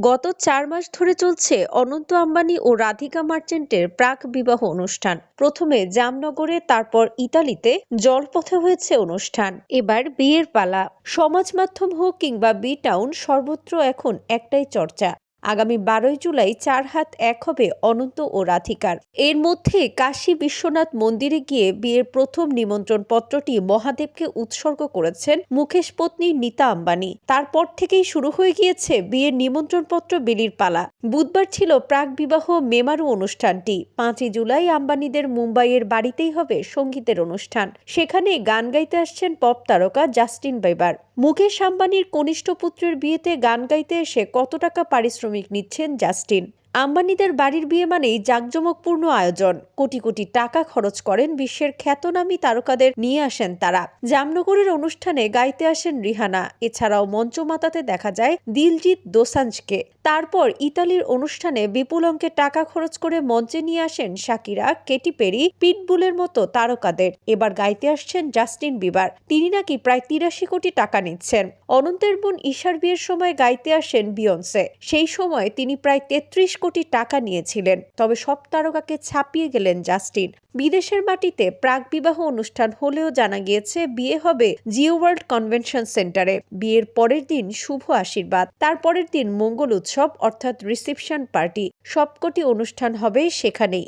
গত চার মাস ধরে চলছে অনন্ত আম্বানি ও রাধিকা মার্চেন্টের প্রাক বিবাহ অনুষ্ঠান। প্রথমে জামনগরে, তারপর ইতালিতে জলপথে হয়েছে অনুষ্ঠান। এবার বিয়ের পালা। সমাজ মাধ্যম হোক কিংবা বি টাউন সর্বত্র এখন একটাই চর্চা। আগামী বারোই জুলাই চার হাত এক হবে অনন্ত ও রাধিকার। এর মধ্যে কাশী বিশ্বনাথ মন্দিরে গিয়ে বিয়ের প্রথম নিমন্ত্রণ পত্রটি মহাদেবকে উৎসর্গ করেছেন মুকেশ পত্নী নীতা আম্বানি। তারপর থেকেই শুরু হয়ে গিয়েছে বিয়ের নিমন্ত্রণ পত্র বিলির পালা। বুধবার ছিল প্রাক বিবাহ মেমারু অনুষ্ঠানটি। পাঁচই জুলাই আম্বানিদের মুম্বাইয়ের বাড়িতেই হবে সঙ্গীতের অনুষ্ঠান। সেখানে গান গাইতে আসছেন পপ তারকা জাস্টিন বাইবার মুকেশ আম্বানির কনিষ্ঠ পুত্রের বিয়েতে গান গাইতে এসে কত টাকা পারিশ্রমিক নিচ্ছেন জাস্টিন? আম্বানিদের বাড়ির বিয়ে মানেই জাঁকজমকপূর্ণ আয়োজন। কোটি কোটি টাকা খরচ করেন বিশ্বের খ্যাতনামী তারকাদের নিয়ে আসেন তারা। জামনগরের অনুষ্ঠানে গাইতে আসেন রিহানা। এছাড়াও মঞ্চ মাতাতে দেখা যায় দিলজিৎ দোসাঞ্জকে। তারপর ইতালির অনুষ্ঠানে বিপুল অঙ্কের টাকা খরচ করে মঞ্চে নিয়ে আসেন শাকিরা, কেটি পেরি, পিটবুলের মতো তারকাদের। এবার গাইতে আসছেন জাস্টিন বিবার। তিনি নাকি প্রায় তিরাশি কোটি টাকা নিচ্ছেন। অনন্তের বোন ঈশার বিয়ের সময় গাইতে আসেন বিয়ন্সে। সেই সময় তিনি প্রায় তেত্রিশ কোটি টাকা নিয়েছিলেন। তবে সব তারকাকে ছাপিয়ে গেলেন জাস্টিন। বিদেশের মাটিতে প্রাক বিবাহ অনুষ্ঠান হলেও জানা গিয়েছে, বিয়ে হবে জিও ওয়ার্ল্ড কনভেনশন সেন্টারে। বিয়ের পরের দিন শুভ আশীর্বাদ। তারপরের দিন মঙ্গল উৎসব, অর্থাৎ রিসেপশন পার্টি। সবকটি অনুষ্ঠান হবে সেখানেই।